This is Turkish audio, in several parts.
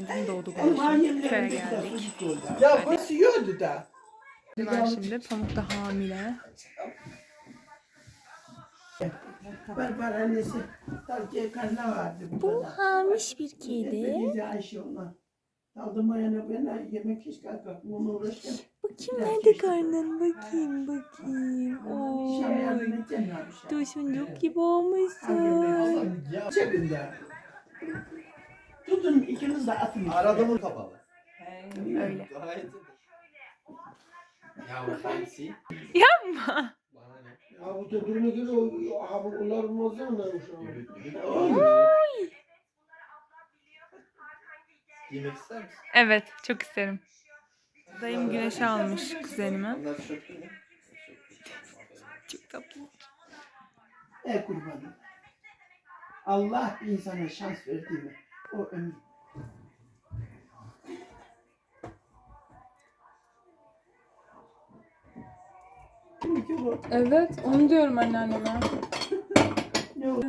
Günaydın doğdu yemin Köye geldik. Ya burası yiyordu da. Var şimdi Pamuk da hamile. Var var annesi. Tavsiye karnına vardı. Bu hamiş bir kedi. Aldım ayağına ben yemek hiç kalkak. Bunu uğraşken. Bakayım nerede karnın? Bakayım bakayım. Şöyle Oy. şey. Duşuncuk gibi olmuşsun. Cebinde. Tutun ikiniz de atın. Aradımın kapalı. Öyle. Gayet Ya bu hangisi? Yapma. Ya bu duruma göre o ha bu onlar olmaz ya onlar şu an. Yürü, yürü. Oy. Giymek ister misin? Evet çok isterim. Dayım güneşe almış kuzenime. Onlar tişörtlü mü? Çok tatlı. Ey kurbanım. Allah insana şans verdi mi? O ömür. Evet onu diyorum anneanneme. Ne o?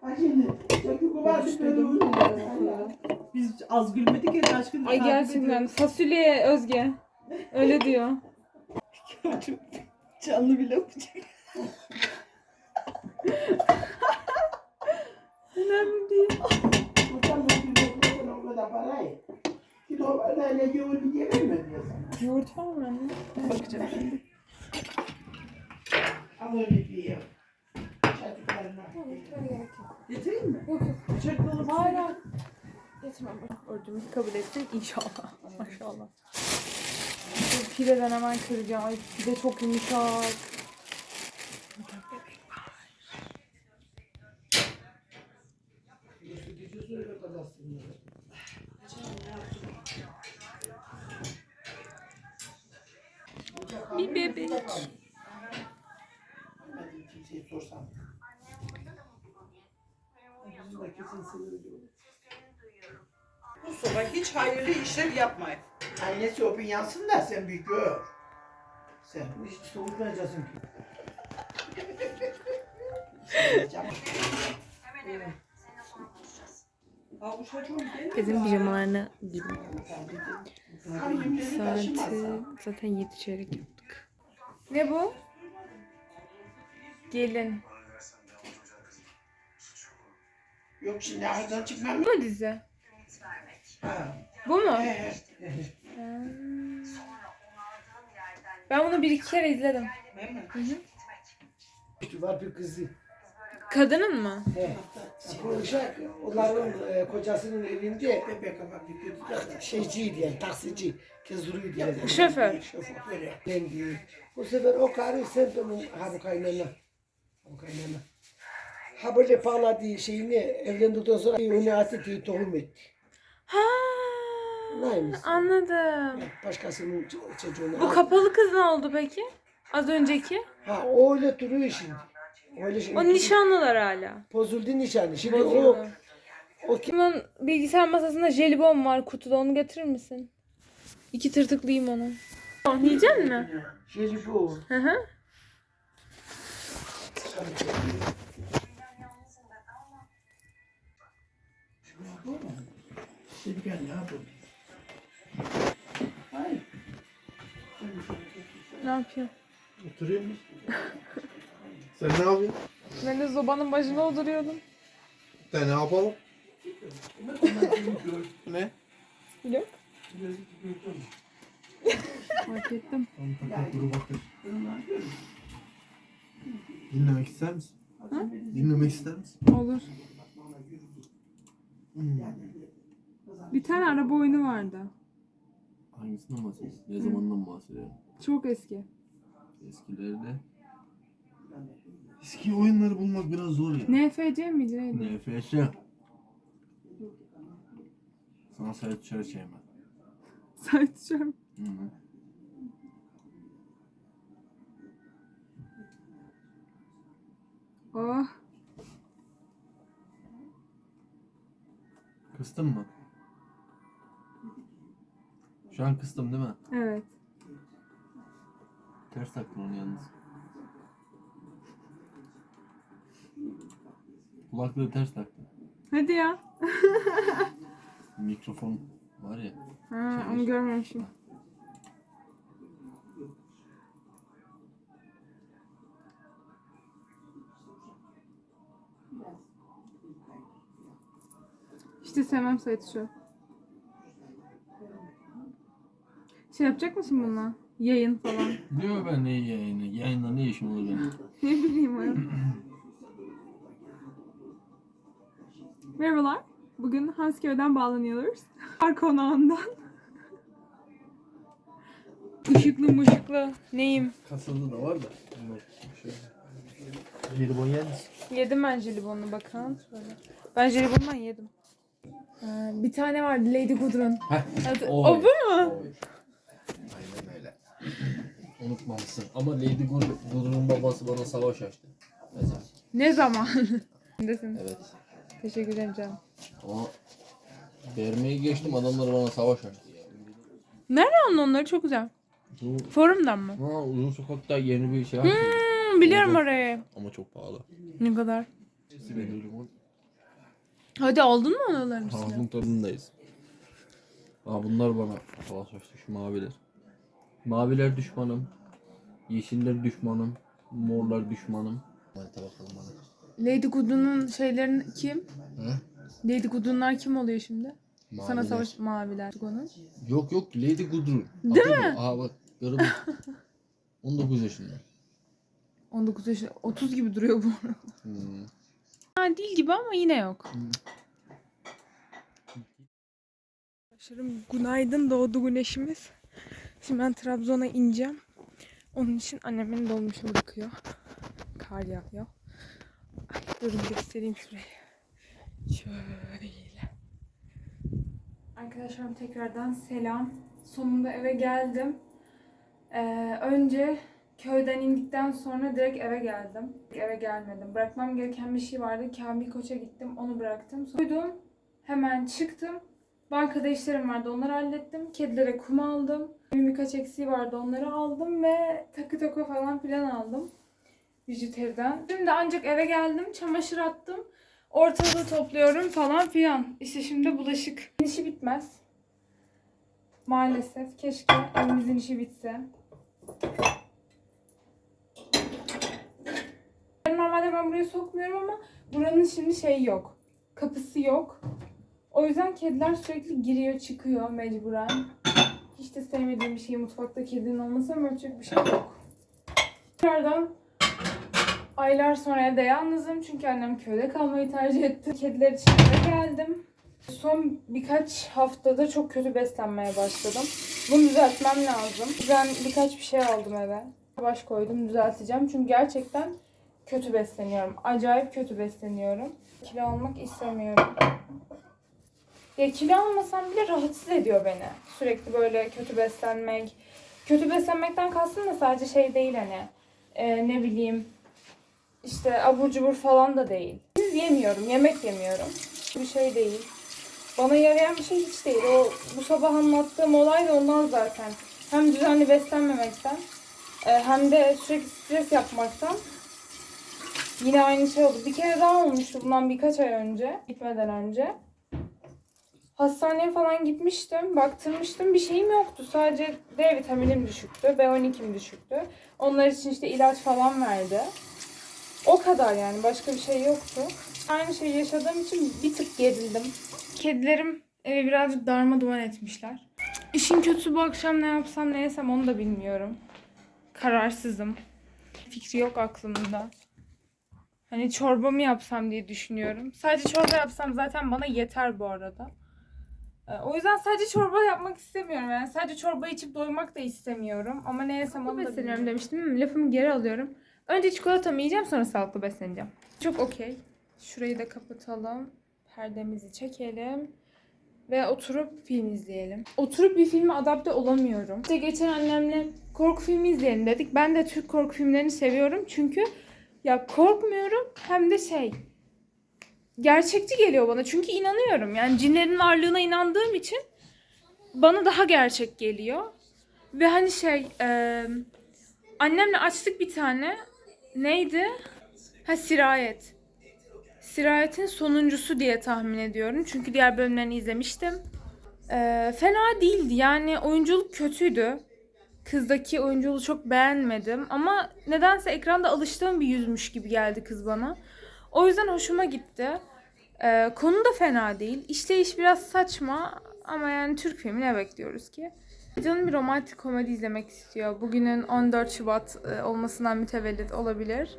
Ha şimdi. Çünkü bu vardı böyle uyuyor. Biz az gülmedik ya kaç gündür Ay gerçekten fasulye Özge. Öyle diyor. Canlı bile yapacak. Kilo öyle yoğurt var mı anne? Bakacağım şimdi. Al öyle. Çocuklarına. Getireyim mi? Yok yok. Bıçak dolu Hayır hayır. Getirmem. Orucumuz kabul etsin inşallah. Maşallah. Pideden hemen kıracağım. Ay pide çok yumuşak. Kimseye sorsam. Yok. Bu sabah hiç hayırlı işler yapmayın. Annesi o bin yansın da sen bir gör. Sen hiç soğutmayacaksın ki. Bu mi? Bizim pijamalarını giydim. Saati zaten yedi çeyrek. Ne bu? Gelin. Yok şimdi ağzından çıkmam. Bu mu dizi? Ha. Bu mu? He. Ha. Ben bunu bir iki kere izledim. Değil mi? İşte var bir kızı. Kadının mı? He. Uşak onların e, kocasının evinde şeyciydi yani taksici. Kezduruydu yani. Şoför. Şoför böyle. Kendi. Bu sefer o karı sen onun ha bu kaynana. Bu kaynana. Ha böyle bağladığı şeyini evlendikten sonra onu attı diye tohum etti. Ha. Neymiş? Anladım. Başkasının ç- çocuğunu. Bu kapalı kız ne oldu peki? Az önceki. Ha o öyle duruyor şimdi. Öyle şimdi. O nişanlılar hala. Bozuldu nişanı. Şimdi o Bozuldu. o ki- Bunun bilgisayar masasında jelibon var kutuda onu getirir misin? İki tırtıklayayım onu. Yiyecek mi? şey bu. Hı hı. Şimdi gel ne yapalım? Hayır. Ne yapıyor? Oturuyor musun? Sen ne yapıyorsun? Ben de zobanın başına oturuyordum. Sen ne yapalım? ne? Yok. Fark ettim. Dinlemek ister misin? Dinlemek ister misin? Olur. Hmm. Bir tane araba oyunu vardı. Hangisinden bahsediyorsun? Ne zamandan bahsediyorsun? Çok eski. Eskilerde. Eski oyunları bulmak biraz zor ya. NFC miydi neydi? NFŞ. Sana sayı dışarı çekme. Sayıtacağım. Hı hı. Oh. Kıstın mı? Şu an kıstım değil mi? Evet. Ters taktın onu yalnız. Kulaklığı ters taktın. Hadi ya. Mikrofon var ya. Ha, onu görmemişim. İşte sevmem Sait şu. Şey yapacak mısın bununla? Yayın falan. Diyor ben ne yayını? Yayında ne işim olur benim? Ne bileyim ben. Merhabalar. Bugün Hansköy'den bağlanıyoruz. Ar konağından. Işıklı mışıklı. Neyim? Kasada da var da. Jelibon yer misin? Yedim ben jelibonunu bakın. Şöyle. Ben jelibondan yedim. Ee, bir tane vardı Lady Gudrun. Evet, o, bu mu? Aynen öyle. Unutmamışsın. Ama Lady Gur- Gudrun'un babası bana savaş açtı. Mesela. Ne zaman? Evet. Teşekkür ederim canım. Ama vermeyi geçtim adamlar bana savaş açtı ya. Nereden aldın onları? Çok güzel. Bu Forumdan mı? ha, uzun sokakta yeni bir şey açtı. Hmm, biliyorum Orada- orayı. Ama çok pahalı. Ne kadar? Hadi aldın mı onların hepsini? Ağzın tadındayız. Aa, bunlar bana savaş açtı şu maviler. Maviler düşmanım. Yeşiller düşmanım. Morlar düşmanım. Hadi bakalım bana. Lady Gudrun'un şeylerin kim? He? Lady Gudrun'lar kim oluyor şimdi? Sana Maviler. savaş maviler onun. Yok yok Lady Gudrun. Değil Adı mi? bu. Aa bak garip. 19 yaşında. 19 yaş 30 gibi duruyor bu. Hmm. Ha, değil gibi ama yine yok. Arkadaşlarım günaydın doğdu güneşimiz. Şimdi ben Trabzon'a ineceğim. Onun için annemin dolmuşu bırakıyor. Kar yağıyor. Durun göstereyim şurayı. Şöyle. Arkadaşlarım tekrardan selam. Sonunda eve geldim. Ee, önce köyden indikten sonra direkt eve geldim. Eve gelmedim. Bırakmam gereken bir şey vardı. Kamil Koç'a gittim. Onu bıraktım. Soydum. Hemen çıktım. Bankada işlerim vardı. Onları hallettim. Kedilere kum aldım. Birkaç eksiği vardı. Onları aldım ve takı toka falan filan aldım. Bijüteriden. Şimdi ancak eve geldim. Çamaşır attım. Ortalığı topluyorum falan filan. İşte şimdi bulaşık. İşi bitmez. Maalesef. Keşke evimizin işi bitse. Normalde ben buraya sokmuyorum ama buranın şimdi şey yok. Kapısı yok. O yüzden kediler sürekli giriyor çıkıyor mecburen. Hiç de sevmediğim bir şey mutfakta kedinin olması ama yapacak bir şey yok. Tekrardan aylar sonra evde yalnızım çünkü annem köyde kalmayı tercih etti. Kediler için eve geldim. Son birkaç haftada çok kötü beslenmeye başladım. Bunu düzeltmem lazım. Ben birkaç bir şey aldım eve. Baş koydum düzelteceğim çünkü gerçekten kötü besleniyorum. Acayip kötü besleniyorum. Kilo almak istemiyorum. Ya kilo almasam bile rahatsız ediyor beni. Sürekli böyle kötü beslenmek. Kötü beslenmekten kastım da sadece şey değil hani. e, ne bileyim işte abur cubur falan da değil. Biz yemiyorum, yemek yemiyorum. Bir şey değil. Bana yarayan bir şey hiç değil. O bu sabah anlattığım olay da ondan zaten. Hem düzenli beslenmemekten e, hem de sürekli stres yapmaktan Yine aynı şey oldu. Bir kere daha olmuştu bundan birkaç ay önce. Gitmeden önce. Hastaneye falan gitmiştim. Baktırmıştım. Bir şeyim yoktu. Sadece D vitaminim düşüktü. B12'm düşüktü. Onlar için işte ilaç falan verdi. O kadar yani. Başka bir şey yoktu. Aynı şeyi yaşadığım için bir tık gerildim. Kedilerim evi birazcık darma duman etmişler. İşin kötüsü bu akşam ne yapsam ne yesem onu da bilmiyorum. Kararsızım. Fikri yok aklımda. Hani çorba mı yapsam diye düşünüyorum. Sadece çorba yapsam zaten bana yeter bu arada. Ee, O yüzden sadece çorba yapmak istemiyorum. Yani sadece çorba içip doymak da istemiyorum. Ama ne yesem onu da besleniyorum demiştim. Lafımı geri alıyorum. Önce çikolatamı yiyeceğim sonra sağlıklı besleneceğim. Çok okey. Şurayı da kapatalım. Perdemizi çekelim. Ve oturup film izleyelim. Oturup bir filme adapte olamıyorum. İşte geçen annemle korku filmi izleyelim dedik. Ben de Türk korku filmlerini seviyorum. Çünkü ya korkmuyorum hem de şey gerçekçi geliyor bana. Çünkü inanıyorum. Yani cinlerin varlığına inandığım için bana daha gerçek geliyor. Ve hani şey e, annemle açtık bir tane. Neydi? Ha sirayet. Sirayet'in sonuncusu diye tahmin ediyorum. Çünkü diğer bölümlerini izlemiştim. Ee, fena değildi. Yani oyunculuk kötüydü. Kızdaki oyunculuğu çok beğenmedim. Ama nedense ekranda alıştığım bir yüzmüş gibi geldi kız bana. O yüzden hoşuma gitti. Ee, konu da fena değil. İşleyiş biraz saçma ama yani Türk filmi ne bekliyoruz ki? Canım bir romantik komedi izlemek istiyor. Bugünün 14 Şubat e, olmasından mütevellit olabilir.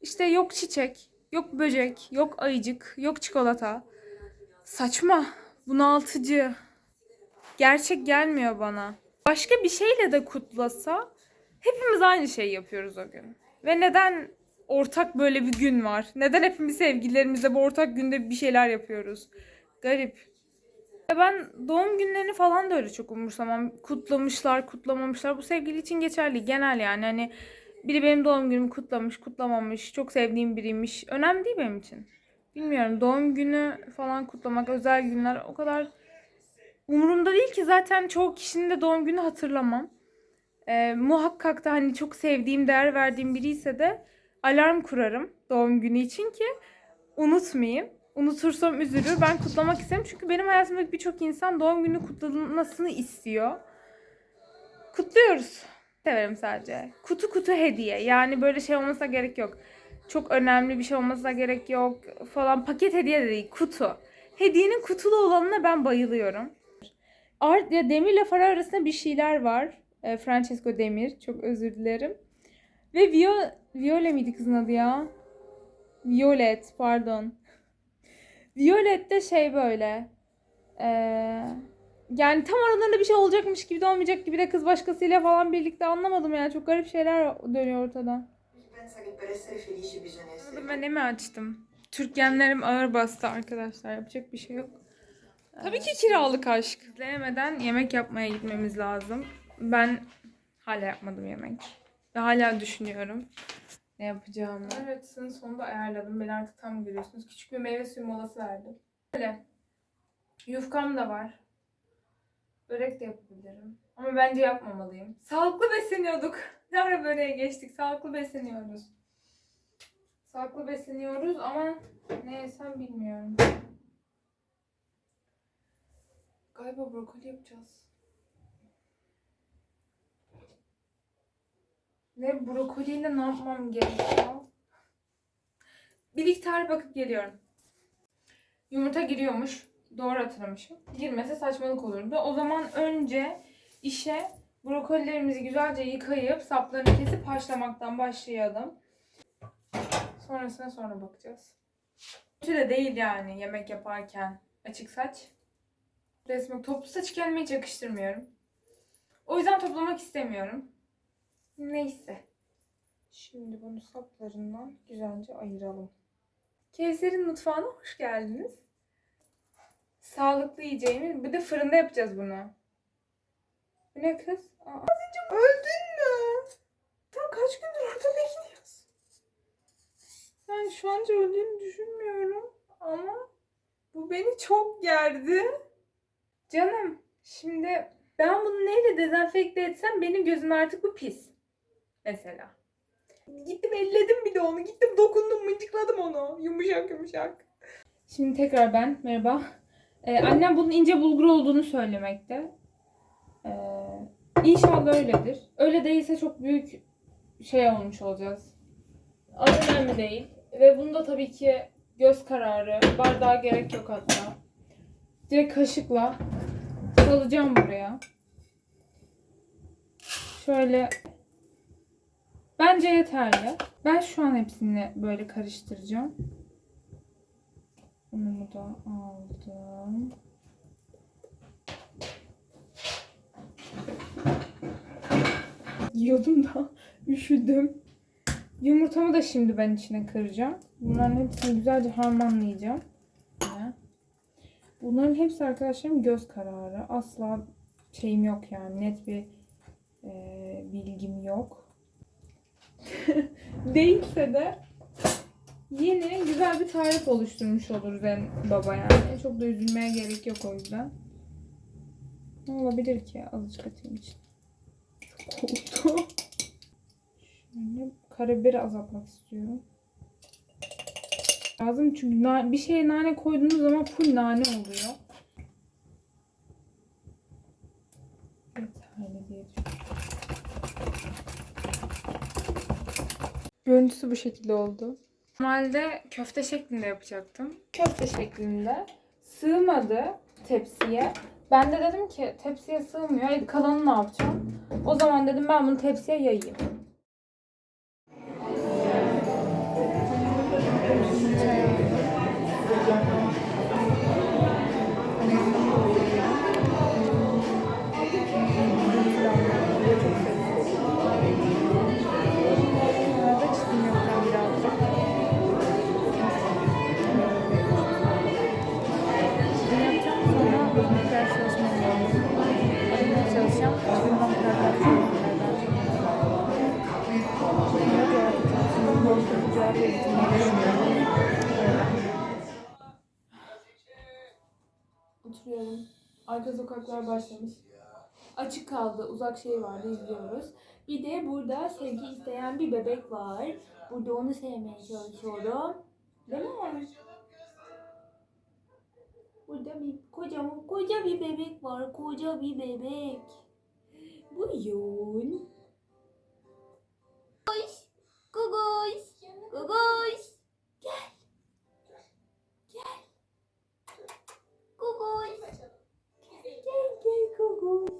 İşte yok çiçek, yok böcek, yok ayıcık, yok çikolata. Saçma, bunaltıcı. Gerçek gelmiyor bana. Başka bir şeyle de kutlasa hepimiz aynı şeyi yapıyoruz o gün. Ve neden ortak böyle bir gün var? Neden hepimiz sevgililerimizle bu ortak günde bir şeyler yapıyoruz? Garip. Ben doğum günlerini falan da öyle çok umursamam. Kutlamışlar, kutlamamışlar. Bu sevgili için geçerli. Genel yani. Hani biri benim doğum günümü kutlamış, kutlamamış. Çok sevdiğim biriymiş. Önemli değil benim için. Bilmiyorum. Doğum günü falan kutlamak, özel günler o kadar umurumda değil ki. Zaten çoğu kişinin de doğum günü hatırlamam. Ee, muhakkak da hani çok sevdiğim, değer verdiğim biri ise de alarm kurarım doğum günü için ki unutmayayım. Unutursam üzülür. Ben kutlamak isterim. Çünkü benim hayatımdaki birçok insan doğum günü kutlanmasını istiyor. Kutluyoruz. Severim sadece. Kutu kutu hediye. Yani böyle şey olmasına gerek yok. Çok önemli bir şey olmasına gerek yok falan. Paket hediye de değil. Kutu. Hediyenin kutulu olanına ben bayılıyorum. Art ya Demir'le Farah arasında bir şeyler var. E, Francesco Demir. Çok özür dilerim. Ve Vio Viole miydi kızın adı ya? Violet pardon. Violet de şey böyle. eee, yani tam aralarında bir şey olacakmış gibi de olmayacak gibi de kız başkasıyla falan birlikte anlamadım yani. Çok garip şeyler dönüyor ortada. Anladım, Ben mi açtım? Türkgenlerim ağır bastı arkadaşlar. Yapacak bir şey yok. Tabii ki kiralık aşk. İzleyemeden yemek yapmaya gitmemiz lazım. Ben hala yapmadım yemek. Ve hala düşünüyorum ne yapacağımı. Evet, sizin sonunda ayarladım. Beni artık tam görüyorsunuz. Küçük bir meyve suyu molası verdim. Böyle. Yufkam da var. Börek de yapabilirim. Ama bence yapmamalıyım. Sağlıklı besleniyorduk. Ne ara böreğe geçtik? Sağlıklı besleniyoruz. Sağlıklı besleniyoruz ama ne yesem bilmiyorum. Galiba brokoli yapacağız. Ve brokoliyle ne yapmam gerekiyor? Bir tarif bakıp geliyorum. Yumurta giriyormuş. Doğru hatırlamışım. Girmese saçmalık olurdu. O zaman önce işe brokolilerimizi güzelce yıkayıp saplarını kesip haşlamaktan başlayalım. Sonrasına sonra bakacağız. Kötü de değil yani yemek yaparken açık saç. Resmen toplu saç kendime hiç yakıştırmıyorum. O yüzden toplamak istemiyorum. Neyse. Şimdi bunu saplarından güzelce ayıralım. Kevser'in mutfağına hoş geldiniz. Sağlıklı yiyeceğimiz. Bir de fırında yapacağız bunu. Bu ne kız? Aa. Öldün mü? Tam kaç gündür orada bekliyorsun? Ben şu anca öldüğünü düşünmüyorum. Ama bu beni çok gerdi. Canım şimdi ben bunu neyle dezenfekte etsem benim gözüm artık bu pis. Mesela. Gittim elledim bir de onu. Gittim dokundum mıncıkladım onu. Yumuşak yumuşak. Şimdi tekrar ben. Merhaba. Ee, annem bunun ince bulgur olduğunu söylemekte. Ee, inşallah öyledir. Öyle değilse çok büyük şey olmuş olacağız. Ama önemli değil. Ve bunda tabii ki göz kararı. Bardağa gerek yok hatta. Direkt kaşıkla salacağım buraya. Şöyle Bence yeterli. Ben şu an hepsini böyle karıştıracağım. Unumu da aldım. Yiyordum da üşüdüm. Yumurtamı da şimdi ben içine kıracağım. Bunların hepsini güzelce harmanlayacağım. Bunların hepsi arkadaşlarım göz kararı. Asla şeyim yok yani net bir e, bilgim yok. Değilse de yeni güzel bir tarif oluşturmuş oluruz en baba yani. Çok da üzülmeye gerek yok o yüzden. Ne olabilir ki azıcık atayım için. Çok oldu. Şöyle karabiberi azaltmak istiyorum. lazım çünkü bir şeye nane koyduğunuz zaman full nane oluyor. Yeterli diye düşünüyorum. Görüntüsü bu şekilde oldu. Normalde köfte şeklinde yapacaktım. Köfte şeklinde. Sığmadı tepsiye. Ben de dedim ki tepsiye sığmıyor. E, Kalanını ne yapacağım? O zaman dedim ben bunu tepsiye yayayım. Oturuyorum. Arka sokaklar başlamış. Açık kaldı. Uzak şey vardı izliyoruz. Bir de burada sevgi isteyen bir bebek var. Burada onu sevmeye çalışıyorum. Değil mi? Burada bir kocaman koca bir bebek var. Koca bir bebek. Buyurun. Koş. Kokoş. Kokoş. Kokoş. Gel gel kokoş.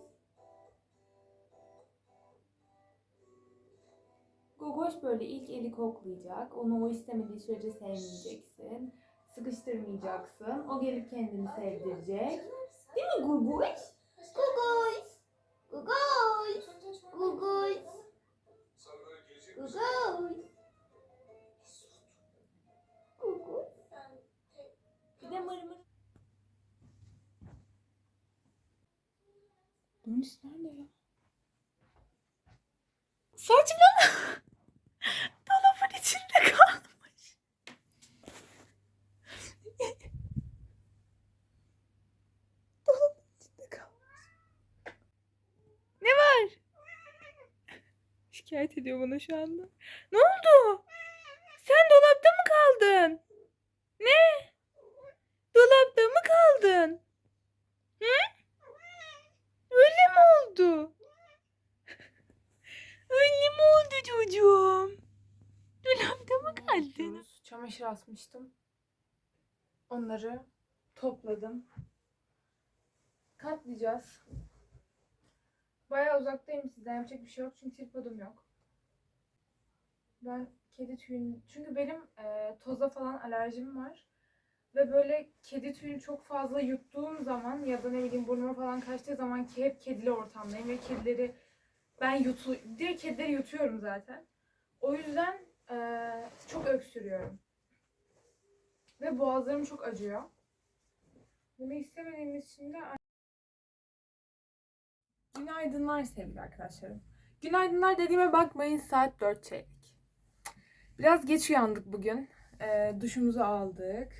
Gogoş böyle ilk eli koklayacak. Onu o istemediği sürece sevmeyeceksin. Sıkıştırmayacaksın. O gelip kendini sevdirecek. Değil mi? Gogoş. Gogoş. Gogoş. Gogoş. Gogoş. Dönüş nerede ya? Saçma. Dolabın içinde kalmış. Dolabın içinde kalmış. Ne var? Şikayet ediyor bana şu anda. Ne oldu? Sen dolapta mı kaldın? Ne? Dolapta mı kaldın? Hı? Öyle mi oldu? Öyle mi oldu çocuğum? Dolapta mı kaldın? Çamaşır asmıştım. Onları topladım. Katlayacağız. Bayağı uzaktayım sizden. Yapacak bir şey yok çünkü tripodum yok. Ben kedi tüyünü... Çünkü benim e, toza falan alerjim var. Ve böyle kedi tüyünü çok fazla yuttuğum zaman ya da ne bileyim burnuma falan kaçtığı zaman ki hep kedili ortamdayım ve kedileri ben yutu, direkt kedileri yutuyorum zaten. O yüzden eee, çok öksürüyorum. Ve boğazlarım çok acıyor. Bunu istemediğimiz için de Günaydınlar sevgili arkadaşlarım. Günaydınlar dediğime bakmayın saat 4 çeyrek. Biraz geç uyandık bugün. Eee, duşumuzu aldık.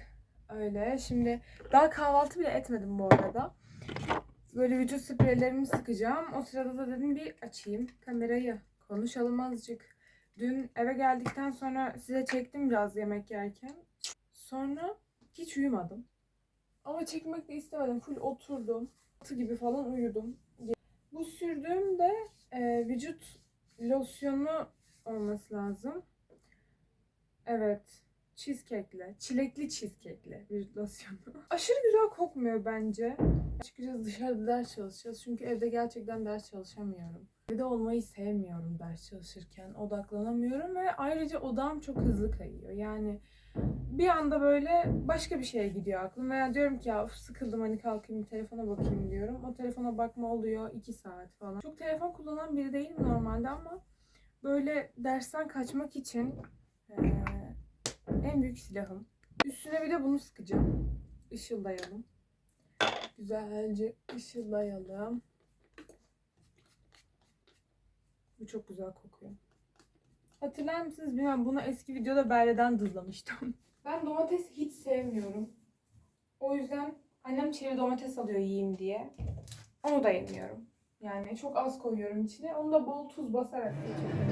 Öyle. Şimdi daha kahvaltı bile etmedim bu arada. Böyle vücut spreylerimi sıkacağım. O sırada da dedim bir açayım kamerayı. Konuşalım azıcık. Dün eve geldikten sonra size çektim biraz yemek yerken. Sonra hiç uyumadım. Ama çekmek de istemedim. Full oturdum. Atı gibi falan uyudum. Bu sürdüğüm de e, vücut losyonu olması lazım. Evet. Cheesecake'li. Çilekli cheesecake'li vücut losyonu. Aşırı güzel kokmuyor bence. Çıkacağız dışarıda ders çalışacağız. Çünkü evde gerçekten ders çalışamıyorum. Evde olmayı sevmiyorum ders çalışırken. Odaklanamıyorum ve ayrıca odam çok hızlı kayıyor. Yani bir anda böyle başka bir şeye gidiyor aklım. Veya diyorum ki ya "Uf, sıkıldım hani kalkayım telefona bakayım diyorum. O telefona bakma oluyor 2 saat falan. Çok telefon kullanan biri değilim normalde ama böyle dersten kaçmak için eee, en büyük silahım. Üstüne bir de bunu sıkacağım. Işıldayalım. Güzelce ışıldayalım. Bu çok güzel kokuyor. Hatırlar mısınız bilmem bunu eski videoda Berre'den dızlamıştım. Ben domates hiç sevmiyorum. O yüzden annem çeri domates alıyor yiyeyim diye. Onu da yemiyorum. Yani çok az koyuyorum içine. Onu da bol tuz basarak geçiyorum.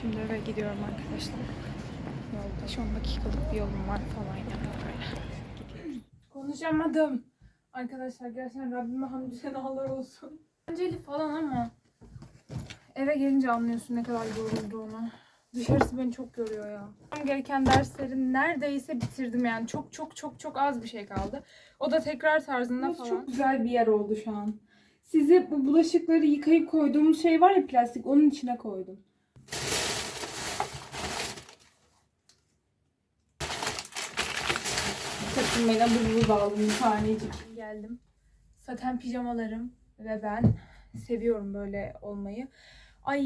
Şimdi eve gidiyorum arkadaşlar. Yolda 10 dakikalık bir yolum var falan yani böyle. Konuşamadım. Arkadaşlar gerçekten Rabbime hamdü senalar olsun. Önceli falan ama eve gelince anlıyorsun ne kadar yorulduğunu. Dışarısı beni çok yoruyor ya. Gereken dersleri neredeyse bitirdim yani. Çok çok çok çok az bir şey kaldı. O da tekrar tarzında falan. Çok güzel bir yer oldu şu an. Size bu bulaşıkları yıkayıp koyduğumuz şey var ya plastik onun içine koydum. Takılmayla buzlu aldım bir tanecik. Geldim. Saten pijamalarım ve ben seviyorum böyle olmayı. Ay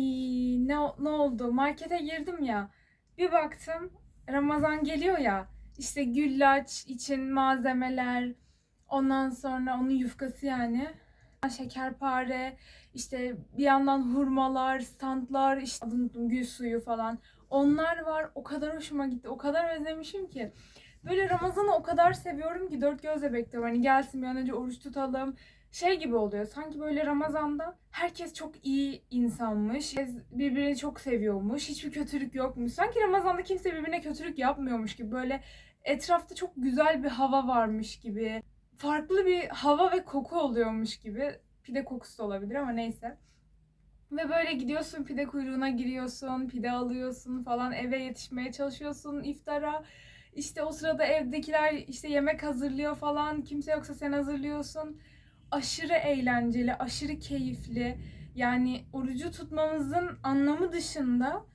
ne, ne oldu? Markete girdim ya. Bir baktım Ramazan geliyor ya. İşte güllaç için malzemeler. Ondan sonra onun yufkası yani. Şekerpare, işte bir yandan hurmalar, standlar, işte unuttum, gül suyu falan. Onlar var. O kadar hoşuma gitti. O kadar özlemişim ki. Böyle Ramazan'ı o kadar seviyorum ki dört gözle bekliyorum. Hani gelsin bir an önce oruç tutalım. Şey gibi oluyor. Sanki böyle Ramazan'da herkes çok iyi insanmış. Birbirini çok seviyormuş. Hiçbir kötülük yokmuş. Sanki Ramazan'da kimse birbirine kötülük yapmıyormuş gibi. Böyle etrafta çok güzel bir hava varmış gibi. Farklı bir hava ve koku oluyormuş gibi. Pide kokusu da olabilir ama neyse. Ve böyle gidiyorsun pide kuyruğuna giriyorsun, pide alıyorsun falan eve yetişmeye çalışıyorsun iftara. İşte o sırada evdekiler işte yemek hazırlıyor falan. Kimse yoksa sen hazırlıyorsun. Aşırı eğlenceli, aşırı keyifli. Yani orucu tutmamızın anlamı dışında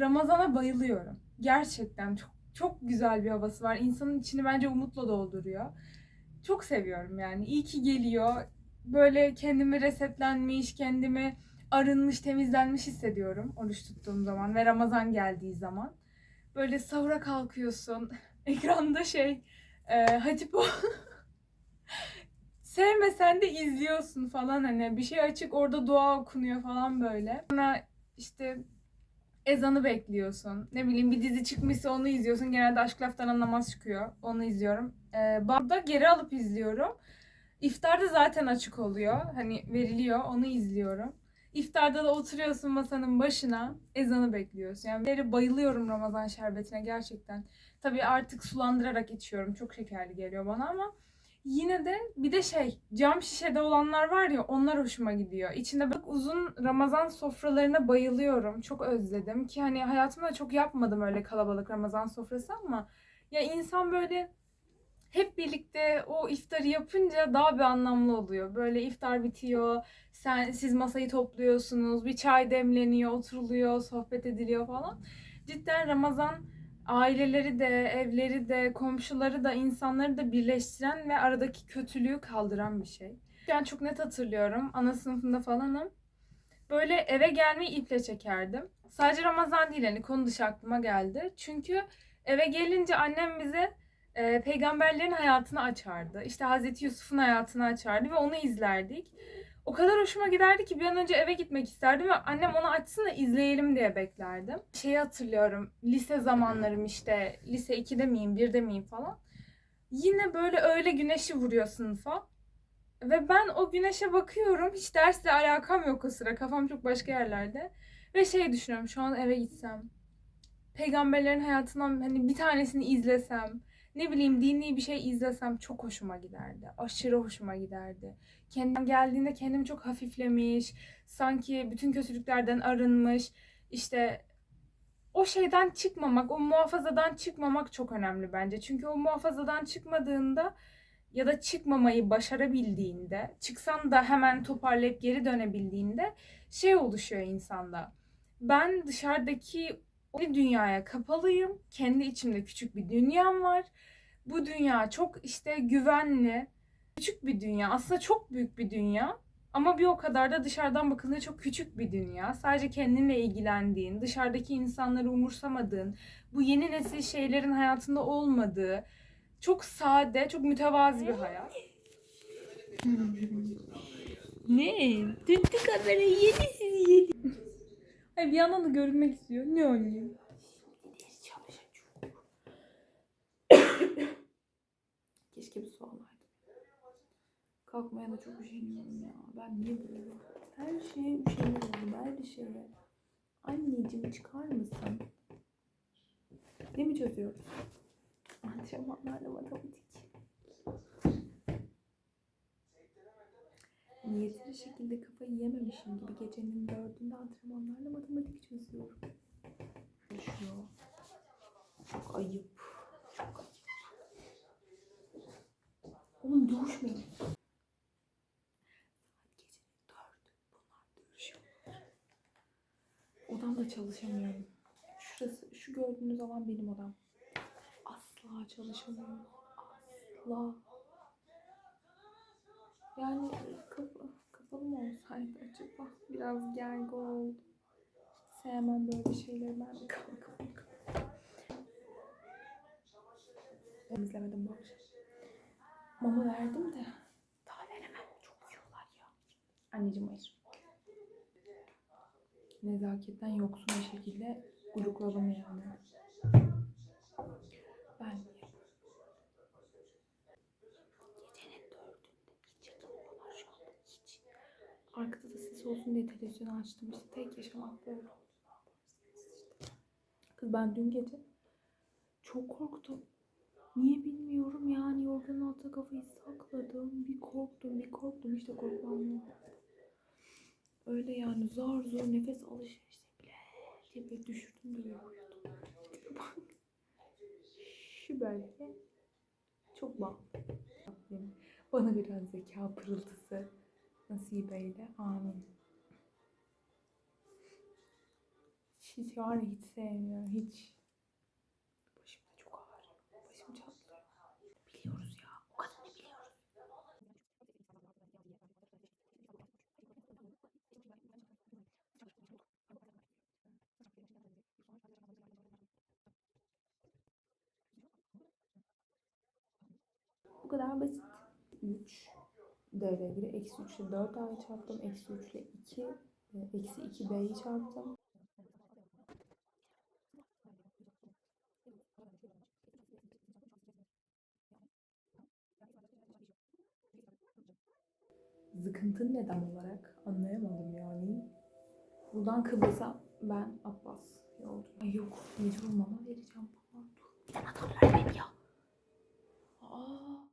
Ramazan'a bayılıyorum. Gerçekten çok çok güzel bir havası var. İnsanın içini bence umutla dolduruyor. Çok seviyorum yani. İyi ki geliyor. Böyle kendimi resetlenmiş, kendimi arınmış, temizlenmiş hissediyorum oruç tuttuğum zaman ve Ramazan geldiği zaman. Böyle sahura kalkıyorsun. Ekranda şey e, Hatipo sevmesen de izliyorsun falan hani bir şey açık orada dua okunuyor falan böyle. Sonra işte ezanı bekliyorsun. Ne bileyim bir dizi çıkmışsa onu izliyorsun. Genelde Aşk Laf'tan namaz çıkıyor. Onu izliyorum. Ee, Babda geri alıp izliyorum. İftarda zaten açık oluyor. Hani veriliyor. Onu izliyorum. İftarda da oturuyorsun masanın başına. Ezanı bekliyorsun. Yani bayılıyorum Ramazan şerbetine gerçekten. Tabii artık sulandırarak içiyorum. Çok şekerli geliyor bana ama yine de bir de şey cam şişede olanlar var ya onlar hoşuma gidiyor. İçinde bak uzun Ramazan sofralarına bayılıyorum. Çok özledim ki hani hayatımda çok yapmadım öyle kalabalık Ramazan sofrası ama ya insan böyle hep birlikte o iftarı yapınca daha bir anlamlı oluyor. Böyle iftar bitiyor, sen siz masayı topluyorsunuz, bir çay demleniyor, oturuluyor, sohbet ediliyor falan. Cidden Ramazan aileleri de, evleri de, komşuları da, insanları da birleştiren ve aradaki kötülüğü kaldıran bir şey. Ben çok net hatırlıyorum. Ana sınıfında falanım. Böyle eve gelmeyi iple çekerdim. Sadece Ramazan değil hani konu dışı aklıma geldi. Çünkü eve gelince annem bize e, peygamberlerin hayatını açardı. İşte Hazreti Yusuf'un hayatını açardı ve onu izlerdik. O kadar hoşuma giderdi ki bir an önce eve gitmek isterdim ve annem onu açsın da izleyelim diye beklerdim. Şeyi hatırlıyorum. Lise zamanlarım işte. Lise 2'de miyim, 1'de miyim falan. Yine böyle öğle güneşi vuruyor sınıfa. Ve ben o güneşe bakıyorum. Hiç dersle alakam yok o sıra. Kafam çok başka yerlerde. Ve şey düşünüyorum. Şu an eve gitsem. Peygamberlerin hayatından hani bir tanesini izlesem. Ne bileyim dini bir şey izlesem çok hoşuma giderdi. Aşırı hoşuma giderdi. Kendim geldiğinde kendimi çok hafiflemiş. Sanki bütün kötülüklerden arınmış. İşte o şeyden çıkmamak, o muhafazadan çıkmamak çok önemli bence. Çünkü o muhafazadan çıkmadığında ya da çıkmamayı başarabildiğinde, çıksan da hemen toparlayıp geri dönebildiğinde şey oluşuyor insanda. Ben dışarıdaki o dünyaya kapalıyım. Kendi içimde küçük bir dünyam var. Bu dünya çok işte güvenli, küçük bir dünya. Aslında çok büyük bir dünya. Ama bir o kadar da dışarıdan bakıldığında çok küçük bir dünya. Sadece kendinle ilgilendiğin, dışarıdaki insanları umursamadığın, bu yeni nesil şeylerin hayatında olmadığı, çok sade, çok mütevazi bir hayat. ne? Dünkü kamera yedi sizi yedi. Ay bir yandan da görünmek istiyor. Ne oynayayım? Keşke bir su alaydım. Kalkmaya da çok üşeniyorum ya. Ben niye böyle? Her şeye üşeniyorum. Her şeye. Anneciğim çıkar mısın? Ne mi çözüyoruz? Antrenmanlarla matematik. Niyetli şekilde kafayı yememişim gibi gecenin dördünde antrenmanlarla matematik çözüyorum. Çalışıyor. Çok ayıp. Çok ayıp. Oğlum dövüşmeyin. Odamda çalışamıyorum. Şurası, şu gördüğünüz alan benim odam. Asla çalışamıyorum. Asla. Yani kapı, kapalı mı olsaydı acaba? Biraz gergin oldu. Sevmem böyle şeyleri ben de kalkamam. Temizlemedim bu akşam. Mama verdim de daha veremem. Çok yiyorlar ya. Anneciğim hayır. Nezaketten yoksun bir şekilde uyukladım yani. Ben Gecenin dördünde hiç yatamıyorlar şu anda hiç. Arkada da ses olsun diye televizyonu açtım işte tek yaşamak böyle oldu. Kız ben dün gece çok korktum. Niye bilmiyorum yani yorganın altına kafayı sakladım. Bir korktum bir korktum işte korkmam yok. Öyle yani zar zor nefes alışverişi bile diye düşürdüm de bak. Şu belki çok bağlı. Bana biraz zeka pırıltısı nasip eyle. Amin. Hiç var hiç sevmiyorum. Hiç. Başım da çok ağrıyor. Başım çatlıyor. Biliyoruz ya. O kadarını biliyoruz. Bu kadar basit. 3 devreye giriyor. Eksi 3 ile 4 a'yı çarptım. Eksi 3 ile 2, e, eksi 2 b'yi çarptım. Zıkıntın neden olarak anlayamadım yani. Buradan Kıbrıs'a ben Abbas yolcu. Ay yok mecbur mama vereceğim bana. Dur. Atarlar beni ya. Aa.